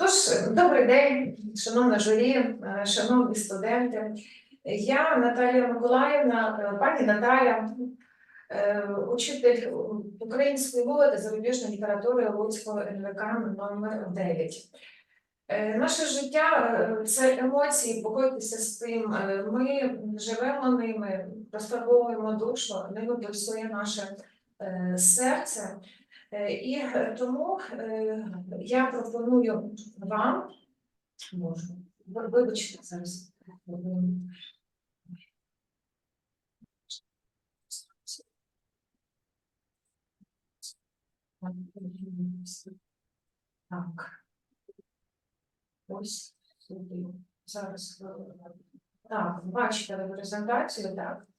Тож, добрий день, шановна журі, е, шановні студенти. Я Наталія Миколаївна, е, пані Наталя, е, учитель української мови та зарубіжної літератури Луцького НВК номер 9. Е, Наше життя це емоції, погодьтеся з тим. Ми живемо ними, розфарбовуємо душу, ними пульсує наше серце. Е, І е, тому е, я пропоную вам, можу, вибачте зараз. Так. Ось сюди. Зараз. Так, бачите презентацію, так.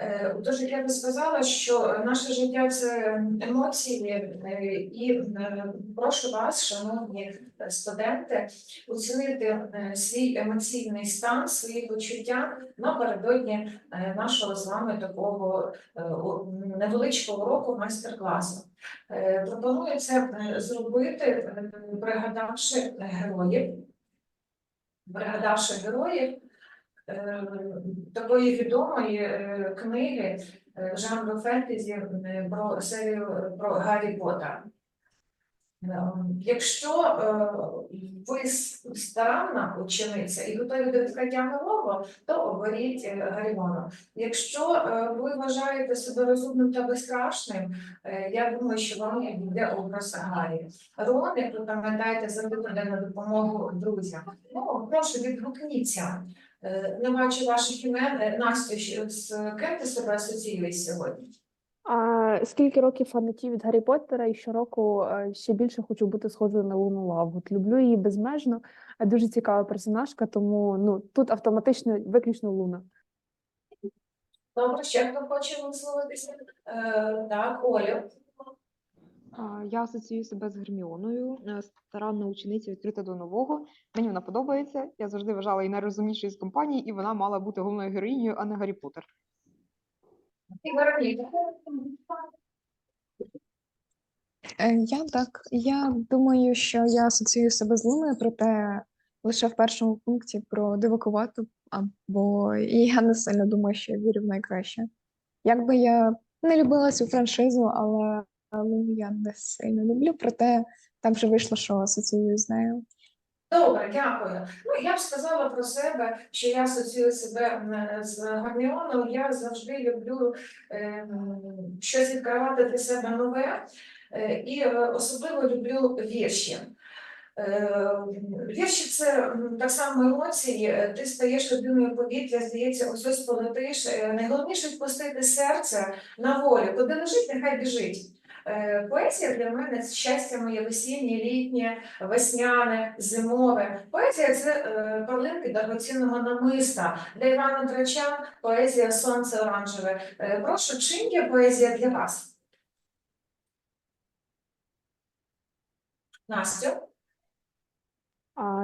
Е, Тож, як я би сказала, що наше життя це емоції, е, і е, прошу вас, шановні студенти, оцінити свій емоційний стан, свої почуття напередодні нашого з вами такого невеличкого уроку майстер-класу. Пропоную це зробити, пригадавши героїв, пригадавши героїв такої відомої е, книги е, жанру фентезі е, про серію про Гаррі Поттера. Е, Якщо е, ви старанна учениця і готові до відкриття нового, то оберіть е, Якщо е, ви вважаєте себе розумним та безстрашним, е, я думаю, що вам йде образ Гаррі. Рон, як ви пам'ятаєте, завжди на допомогу друзям. Ну, прошу, відгукніться. Не бачу ваших імен. Е, Настю, з ким ти себе асоціюєш сьогодні? А скільки років фанатів від Гаррі Поттера, і щороку е, ще більше хочу бути схожою на Луну Лаву. Люблю її безмежно, а дуже цікава персонажка, тому ну тут автоматично виключно Луна. Добре, ще хто хоче висловитися? Е, Так, Олю. Я асоціюю себе з Герміоною, е, старанна учениця відкрита до нового. Мені вона подобається. Я завжди вважала її найрозумнішою з компанії, і вона мала бути головною героїнею, а не Гаррі Поттер. Е, Я так. Я думаю, що я асоціюю себе з Луною, проте лише в першому пункті про дивакувату, або і я не сильно думаю, що я вірю в найкраще. Якби я не любила цю франшизу, але Луну я не сильно люблю, проте так вже вийшло, що асоціюю з нею. Добре, дякую. Ну, я б сказала про себе, що я асоціюю себе з Гарміоном. Я завжди люблю е, щось відкривати для себе нове, е, і е, особливо люблю вірші. Е, Вірші це так само емоції. Ти стаєш людиною повітря, здається, ось ось полетиш. Е, Найголовніше впустити серце на волю. Куди лежить, нехай біжить. Е, Поезія для мене щастя моє весіннє, літнє, весняне, зимове. Поезія це е, перлинки дорогоцінного намиста. Для Івана Драча поезія сонце оранжеве. Е, прошу, чим є поезія для вас? Настю?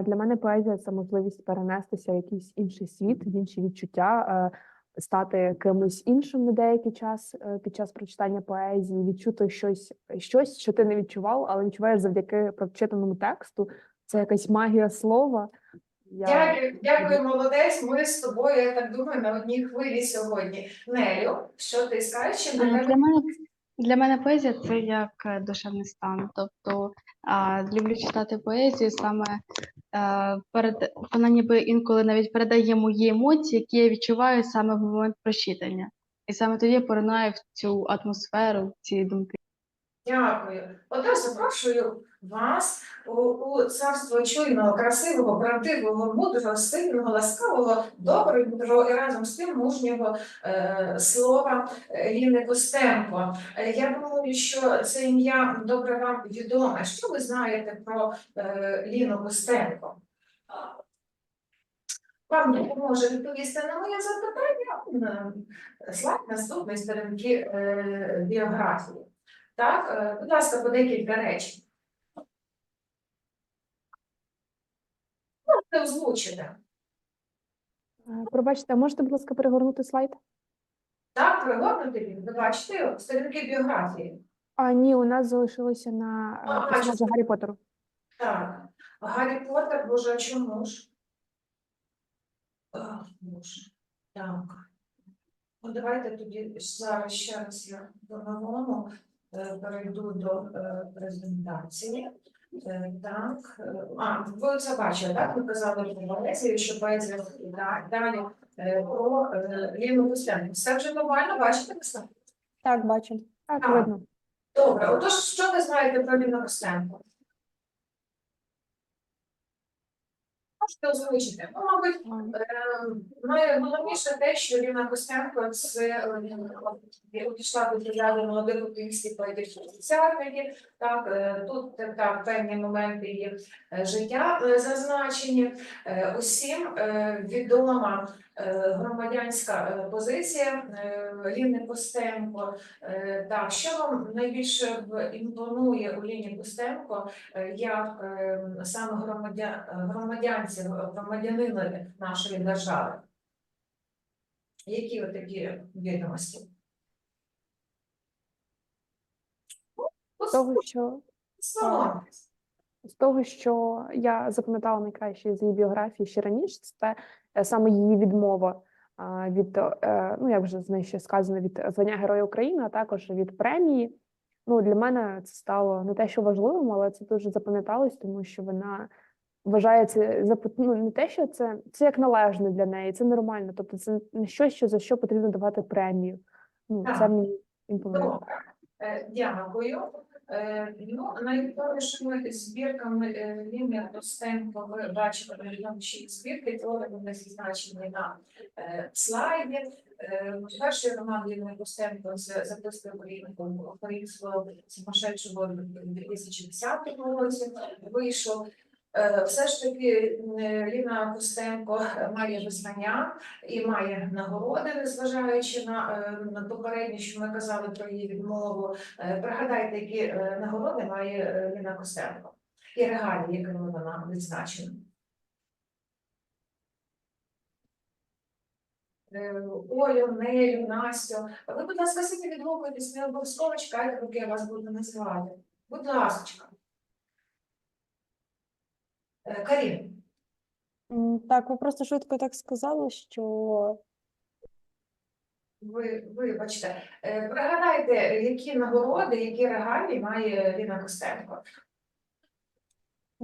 Для мене поезія це можливість перенестися в якийсь інший світ, в інші відчуття, е, стати кимось іншим на деякий час е, під час прочитання поезії, відчути щось, щось, що ти не відчував, але відчуваєш завдяки прочитаному тексту. Це якась магія слова. Я... Дякую, дякую, молодець. Ми з тобою, я так думаю, на одній хвилі сьогодні. Нелю, що ти скажеш? Для Е, Для мене, для мене поезія це як е, душевний стан. Тобто а, люблю читати поезію саме перед вона ніби інколи навіть передає мої емоції, які я відчуваю саме в момент прочитання. І саме тоді я поринаю в цю атмосферу, в ці думки. Дякую. Отож, запрошую вас у, у царство чуйного, красивого, правдивого, мудрого, сильного, ласкавого, доброго і разом з тим мужнього е, слова е, Ліни Костенко. Е, я думаю, що це ім'я добре вам відоме. Що ви знаєте про е, Ліну Костенко? Вам допоможе відповісти на моє запитання е, слайд наступної сторінки е, біографії. Так, будь ласка, по декілька речень. Озвучити. Е, Пробачте, а можете, будь ласка, перегорнути слайд? Так, пригорнути він, ви бачите, сторінки біографії. А ні, у нас залишилося на А, е, персонажа. Гаррі Поттеру. Так. Гаррі Поттер, боже, а чому ж? Ах, боже. Так. Ну, давайте тоді зараз ще раз я по-новому е, перейду до е, презентації. Е, Так, е, а, ви це бачили, так? Ми казали про поезію, що поезія да- далі е, про е, Ліну Гусляну. Все вже нормально, бачите все? Так, бачимо. Так, видно. Добре, отож, що ви знаєте про Ліну Костенко? Можете озвучити? Ну, мабуть, найголовніше те, що Ліна Костенко це е, пішла до бригади молодих українських поетичних письменників. Так, е, тут е, так, певні моменти її е, життя зазначені. Усім відома громадянська позиція Ліни Костенко. Так, що вам найбільше імпонує у Ліні Костенко як е, саме громадя... громадянці, громадянина нашої держави? Які от такі відомості? З того, що з того, що я запам'ятала найкраще з її біографії ще раніше, це е, саме її відмова від, е, ну як вже з нею ще сказано, від звання Героя України, а також від премії. Ну, для мене це стало не те, що важливим, але це дуже запам'яталось, тому що вона вважає це за ну, не те, що це, це як належне для неї, це нормально. Тобто це не щось, що за що потрібно давати премію. Ну, це мені імпонує. Е, дякую. Е, Ну, найвідомішими збірками е, Ліни Костенко ви бачите найвідоміші збірки, твори вони зазначені на слайді. Перший роман Ліни Костенко це записки українського українського сумасшедшого 2010 році вийшов. Е, Все ж таки Ліна Костенко має визнання і має нагороди, незважаючи на, е, на попереднє, що ми казали про її відмову. Е, Пригадайте, які нагороди має Ліна Костенко і регалії, якими вона відзначена. Олю, Нелю, Настю. Ви, будь ласка, собі відгукуйтесь, не обов'язково чекайте, поки я вас буду називати. Будь ласка. Е, Карін. Так, ви просто швидко так сказали, що Ви вибачте, Е, пригадайте, які нагороди, які регалії має Ліна Костенко.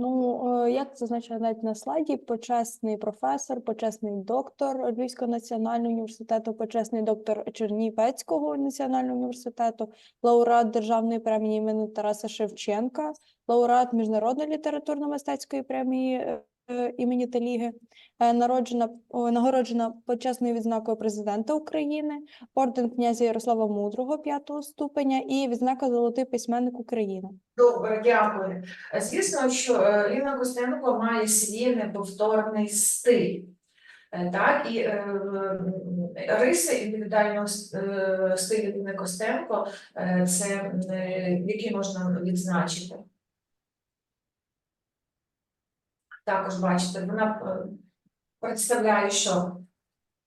Ну е, як зазначено навіть на слайді, почесний професор, почесний доктор Львівського національного університету, почесний доктор Чернівецького національного університету, лауреат державної премії імені Тараса Шевченка, лауреат міжнародної літературно-мистецької премії е, імені Таліги, е, народжена нагороджена почесною відзнакою президента України, орден князя Ярослава Мудрого п'ятого ступеня і відзнака Золотий письменник України. Добре, дякую. Е, Звісно, що е, Ліна Костенко має свій неповторний стиль. Е, Так, і е, риси індивідуального е, стилю Ліни Костенко е, це е, які можна відзначити. Також бачите, вона е, представляє, що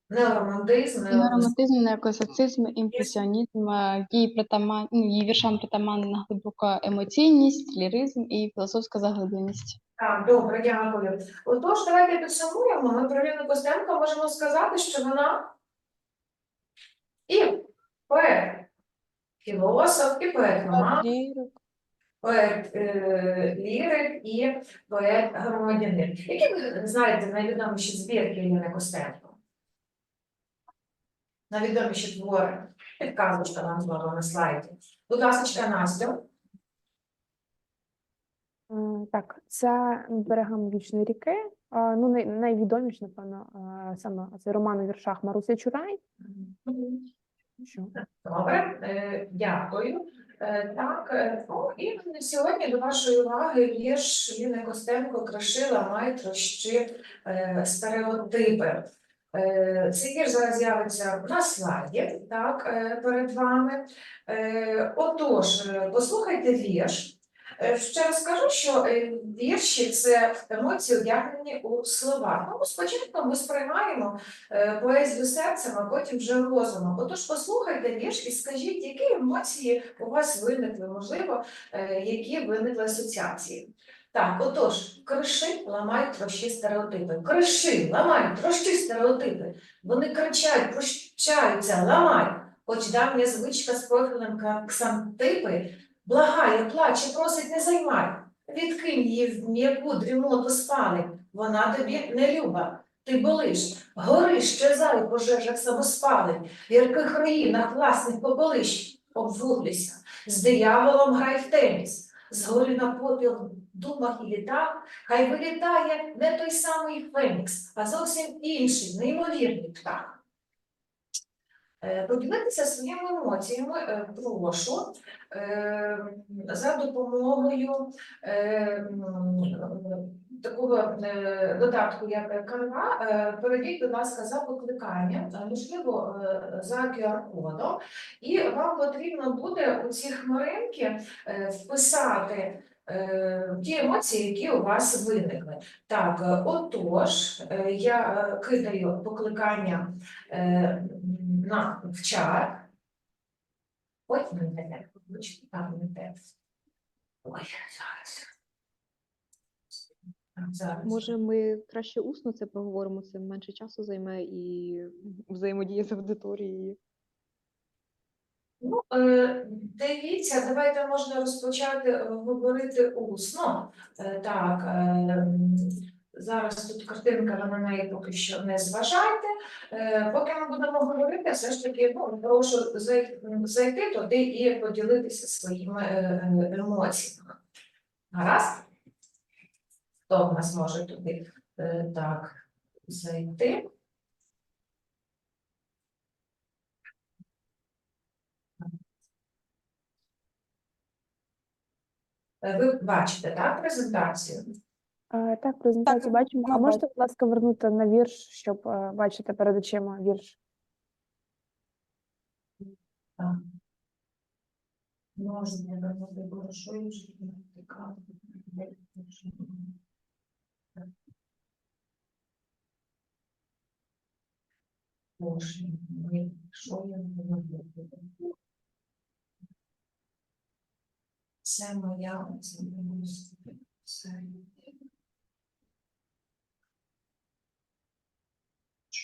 неоромантизм, Неоромантизм, неокласицизм, імпресіонізм, е, її притаман, ну, її віршам притаманна глибока емоційність, ліризм і філософська заглибленість. Так, добре, дякую. Отож, давайте підсумуємо. Ми про Ліну Костенко можемо сказати, що вона і поет, філософ, і поет Лірик. Поет е, лірик і поет громадянин. Які ви знаєте найвідоміші збірки Ліни Костенко? Найвідоміші твори. Підказочка нам знову на слайді. Будь ласка, Настю. М, Так, це берегам вічної ріки. Ну, най, найвідоміш, напевно, саме це роман у віршах Маруси Чурай. Добре, е, дякую. Е, Так, е, ну і сьогодні до вашої уваги вірш Ліни Костенко Крашила майтрощі стереотипи. Це вірш зараз з'явиться на слайді, так, перед вами. Отож, послухайте вірш. Е, Ще раз скажу, що е, вірші це емоції одягнені у слова. Ну, спочатку ми сприймаємо е, поезію серцем, а потім вже розумом. Отож, послухайте вірш і скажіть, які емоції у вас виникли, можливо, які виникли асоціації. Так, отож, криши, ламай, трощі стереотипи. Криши, ламай, трощі стереотипи. Вони кричать, прощаються, ламай. Хоч давня звичка з профілем ксантипи благає, плаче, просить не займай. Відкинь її в м'яку дрімоту спалень. Вона тобі не люба. Ти болиш, гориш, щезай у пожежах самоспалень, в ярких руїнах власних попелищ. Обвуглюйся, з дияволом грай в теніс, згори на попіл думах і літах, хай вилітає не той самий Фенікс, а зовсім інший, неймовірний птах. Е, Поділитися своїми емоціями е, прошу е, за допомогою такого додатку, як Canva. Перейдіть, будь ласка, за покликанням, е, можливо, за QR-кодом, і вам потрібно буде у ці хмаринки вписати ті емоції, які у вас виникли. Так, отож, я кидаю покликання на в чат. Ой, не те, вибачте, там не те. Ой, зараз. Зараз. Може, ми краще усно це проговоримо, це менше часу займе і взаємодія з аудиторією. Ну, е, дивіться, давайте можна розпочати е, говорити усно. Е, Так, е, зараз тут картинка, на неї поки що не зважайте. Е, Поки ми будемо говорити, все ж таки ну, прошу зайти туди і поділитися своїми е, емоціями. Гаразд? Хто в нас може туди е, так зайти? Ви бачите, так, презентацію? Так, презентацію бачимо. А ми можете, будь ласка, вернути на вірш, щоб е, бачити перед очима вірш? Так. Можна вернути не втікати. Боже, що я не роблю? Це моя це моя, це.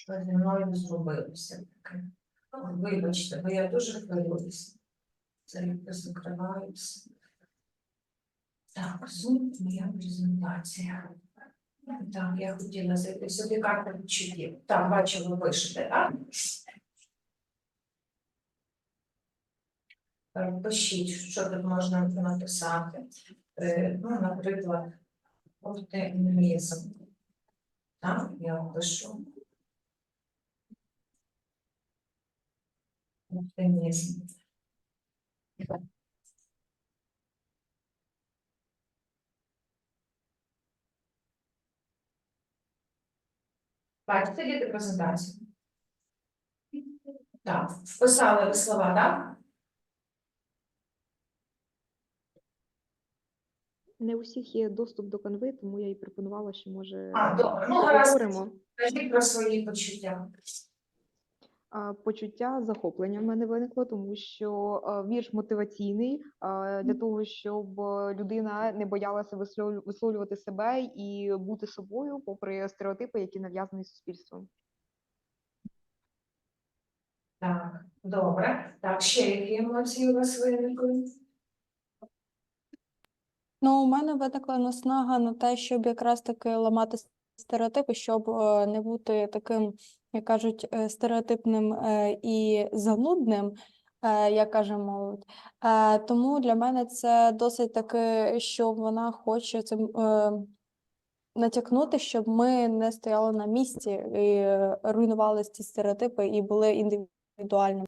Що мною зробилося таке? Вибачте, бо я дуже хвилююся. Це як закриваюся. Так, Zoom, моя презентація. Так, я хотіла зайти сюди карта відчуттів. Так, бачу, ви так? Пишіть, що тут можна написати. Е, Ну, наприклад, оптимізм. Так, я пишу. Оптимізм. Бачите, діти презентацію? Так, вписали ви слова, так? Не у всіх є доступ до канви, тому я і пропонувала, що може А, добре, ну гаразд. поговоримо. Скажіть про свої почуття. Почуття захоплення в мене виникло, тому що вірш мотиваційний для того, щоб людина не боялася висловлю- висловлювати себе і бути собою, попри стереотипи, які нав'язані суспільством. Так, добре. Так, ще які емоції у вас виникли? Ну, у мене виникла наснага на те, щоб якраз таки ламати стереотипи, щоб е, не бути таким, як кажуть, е, стереотипним е, і занудним, як каже молодь. Тому для мене це досить таки, що вона хоче цим натякнути, щоб ми не стояли на місці і руйнували ці стереотипи і були індивідуальними.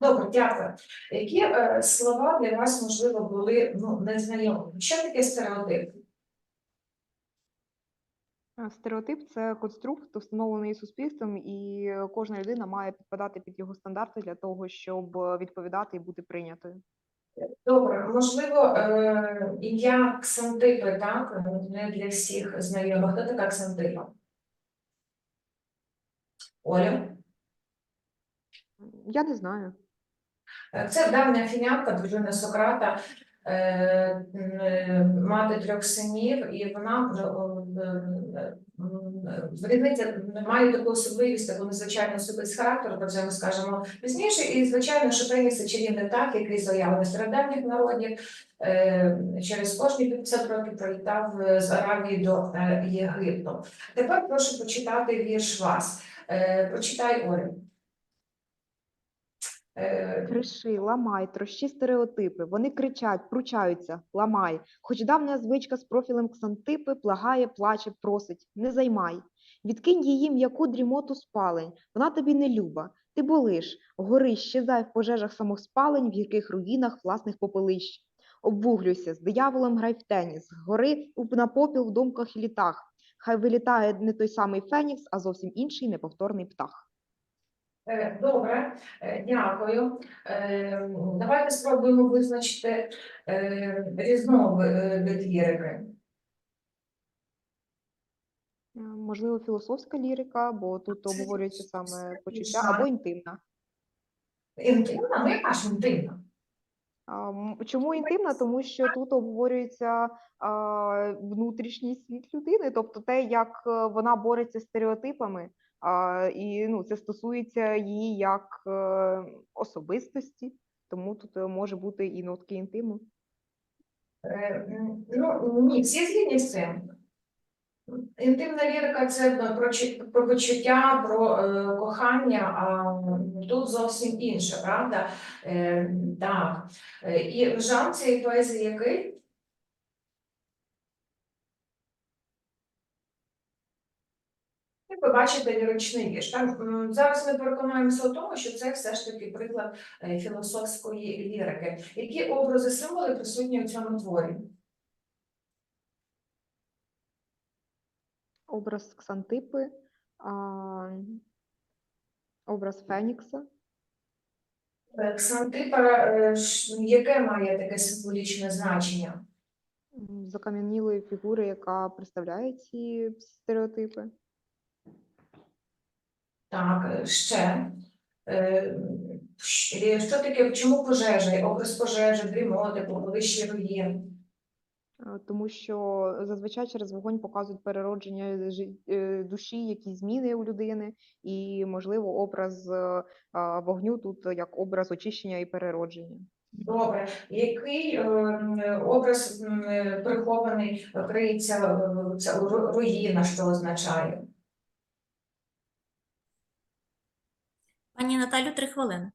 Добре, дякую. Які слова для вас, можливо, були ну, незнайомі? Що таке стереотип? А, Стереотип це конструкт, встановлений суспільством, і е, кожна людина має підпадати під його стандарти для того, щоб е, відповідати і бути прийнятою. Добре, можливо, е, ім'я ксантипи, так? Не для всіх знайомо. Хто така ксантипа? Оля? Я не знаю. Е, Це давня фінянка, дружина Сократа. е, е, мати трьох синів, і вона е, е, різниця має таку особливість, таку надзвичайну особливість характеру, про це ми скажемо пізніше. І звичайно, що Фенікс це чарівний так, який заявлений стародавніх народів. е, Через кожні 50 років прилітав е, з Аравії до е, Єгипту. Тепер прошу почитати вірш вас. Е, Прочитай Олі. Е, Криши, ламай, трощі стереотипи. Вони кричать, пручаються, ламай. Хоч давня звичка з профілем ксантипи плагає, плаче, просить, не займай. Відкинь її м'яку дрімоту спалень, вона тобі не люба. Ти болиш, гори, щезай в пожежах самоспалень, в гірких руїнах власних попелищ. Обвуглюйся, з дияволом грай в теніс, гори на попіл в думках і літах. Хай вилітає не той самий Фенікс, а зовсім інший неповторний птах. Е, Добре, е, дякую. Е, Давайте спробуємо визначити різновид лірики. Можливо, філософська лірика, бо тут обговорюється саме почуття, або інтимна. Інтимна, ну яка ж інтимна? Чому інтимна? Тому що тут обговорюється внутрішній світ людини, тобто те, як вона бореться з стереотипами, і ну, це стосується її як е, особистості, тому тут е, може бути і нотки інтиму. Е, Ну, ні, всі згідні з цим. Інтимна лірика це про, почуття, про е, кохання, а тут зовсім інше, правда? Е, так. І жанр цієї поезії який? Як ви бачите, ліричний вірш. Там зараз ми переконаємося у тому, що це все ж таки приклад е, філософської лірики. Які образи символи присутні у цьому творі? Образ Ксантипи, а, образ Фенікса. Е, Ксантипа, е, яке має таке символічне значення? закам'янілої фігури, яка представляє ці стереотипи. Так, е, ще. Е, Що таке, чому пожежа? Образ пожежі, дрімоти, попелищі руїн. Е, Тому що зазвичай через вогонь показують переродження е, душі, якісь зміни у людини, і, можливо, образ е, вогню тут як образ очищення і переродження. Добре. Який е, образ е, прихований криється е, руїна, що означає? Пані Наталю, три хвилини.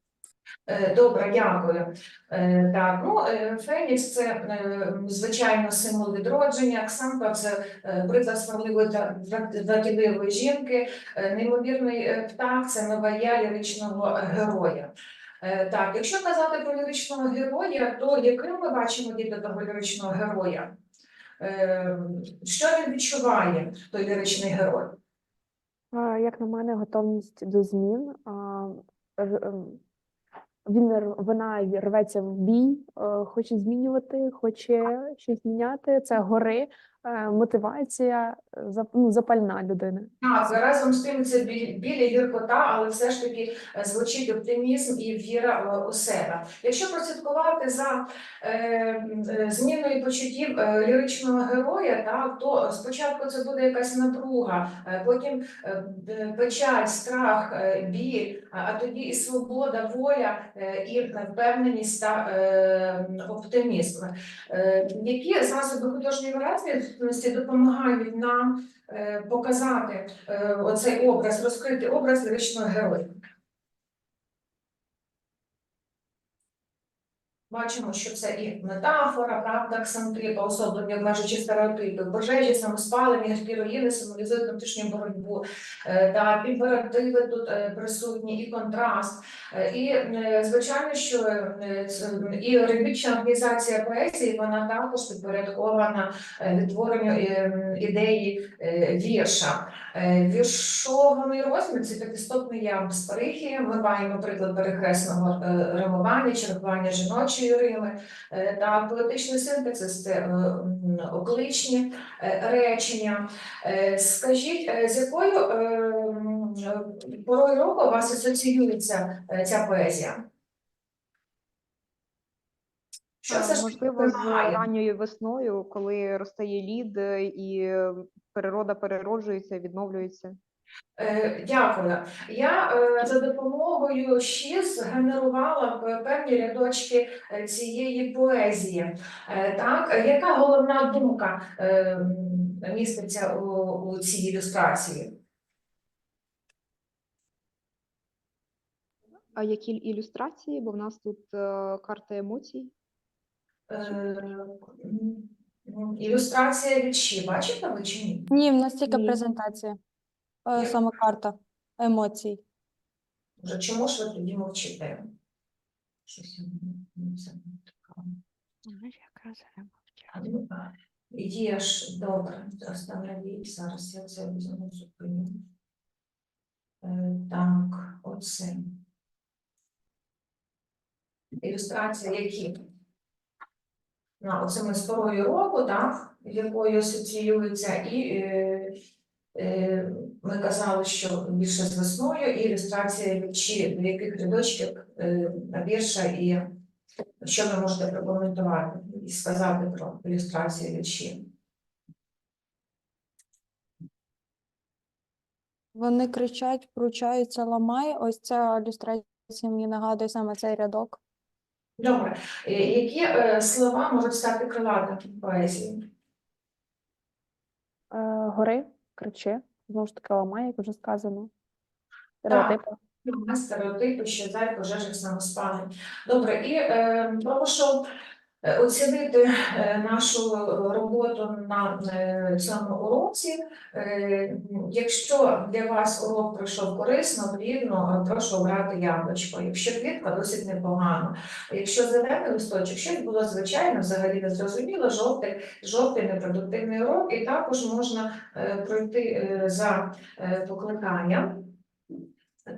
Е, Добре, дякую. Е, Так, ну е, Фенікс це звичайно символ відродження. Ксампа це приклад сміливої та вра- жінки. Неймовірний птах це новая ліричного героя. Так, якщо казати про ліричного героя, то яким ми бачимо діти того ліричного героя? Що він відчуває, той ліричний герой? Е, Як на мене, готовність до змін. р- ем, Він вона рветься в бій, е, хоче змінювати, хоче щось міняти. Це гори, е, мотивація, е, ну, запальна людина. Так, разом з тим це біль гіркота, але все ж таки е, звучить оптимізм і віра е, у себе. Якщо прослідкувати за е, е, зміною почуттів е, ліричного героя, так, то спочатку це буде якась напруга, е, потім е, печаль, страх, е, біль, а тоді і свобода, воля, е, і впевненість та е, оптимізм. Е, Які засоби художньої виразності допомагають нам е, показати е, оцей образ, розкрити образ лиричного героя. Бачимо, що це і метафора, правда, ксантипа, особлення обмежуючи стереотипи, пожежі, самоспалення, гіркі руїни символізують внутрішню боротьбу, е, та імперативи тут е, присутні, і контраст. Е, І, звичайно, що і ритмічна організація поезії, вона також підпорядкована відтворенню ідеї вірша. Е, Віршований розмір це п'ятистопний ям з. Ми маємо приклад перехресного е, римування, чергування жіночої рими е, та поетичний синтекс це окличні речення. Скажіть, з якою порою року у вас асоціюється ця поезія? Що це ж Можливо, з ранньою весною, коли розтає лід е, і природа перероджується, відновлюється. Е, Дякую. Я е, за допомогою ШІС генерувала певні рядочки цієї поезії. Так, яка головна думка міститься у, цій ілюстрації? А які ілюстрації? Бо в нас тут карта емоцій. Е, Ілюстрація від ШІ, бачите ви чи ні? Ні, в нас тільки Ні. презентація, е, саме карта емоцій. Вже чому ж ви тоді мовчите? Щось я не- не це. А, ну, а, Є ж добре, остановіть, зараз я це візьму зупиню. Е, Так, оце. Ілюстрація які? На оцими з порою року, так, якою асоціюється, і е, е, ми казали, що більше з весною, і ілюстрація чи до яких рядочків е, вірша, і що ви можете прокоментувати і сказати про ілюстрацію від Ші? Вони кричать, пручаються, ламай. Ось ця ілюстрація мені нагадує саме цей рядок. Добре, Е, які е, слова можуть стати крилатими в поезії? Е, Гори, кричи, знову ж таки, ламає, як вже сказано. Стереотипи. Стереотипи, що зай пожежах самоспалень. Добре, і е, прошу е, оцінити е, нашу роботу на е, цьому уроці. Е, якщо для вас урок пройшов корисно, плідно, е, прошу обрати яблучко. Якщо квітка, досить непогано. Якщо зелений листочок, щось було звичайно, взагалі не зрозуміло, жовтий, жовтий непродуктивний урок, і також можна е, пройти е, за е, покликанням.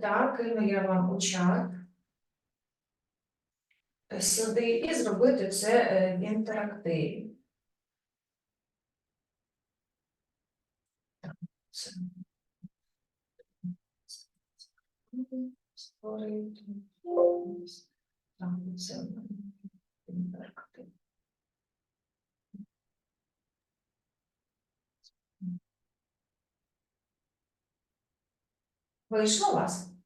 Так, кину я вам у чат е, сюди і зробити це е, в інтерактиві. Створити. Так, це інтерактив. Вийшло у вас?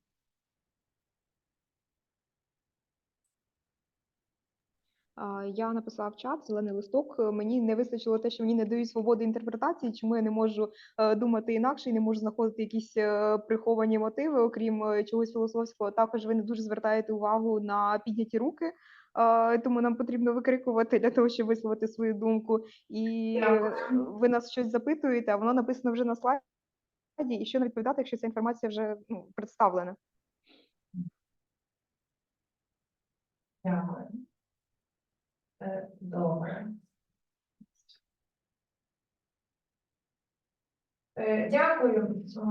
Я написала в чат зелений листок. е, Мені не вистачило те, що мені не дають свободи інтерпретації, чому я не можу е, думати інакше і не можу знаходити якісь е, приховані мотиви, окрім чогось філософського. Також ви не дуже звертаєте увагу на підняті руки. Тому нам потрібно викрикувати для того, щоб висловити свою думку. І ви нас щось запитуєте, а воно написано вже на слайді. І що не відповідати, якщо ця інформація вже ну, представлена. Дякую. Е, Добре. Е, Дякую.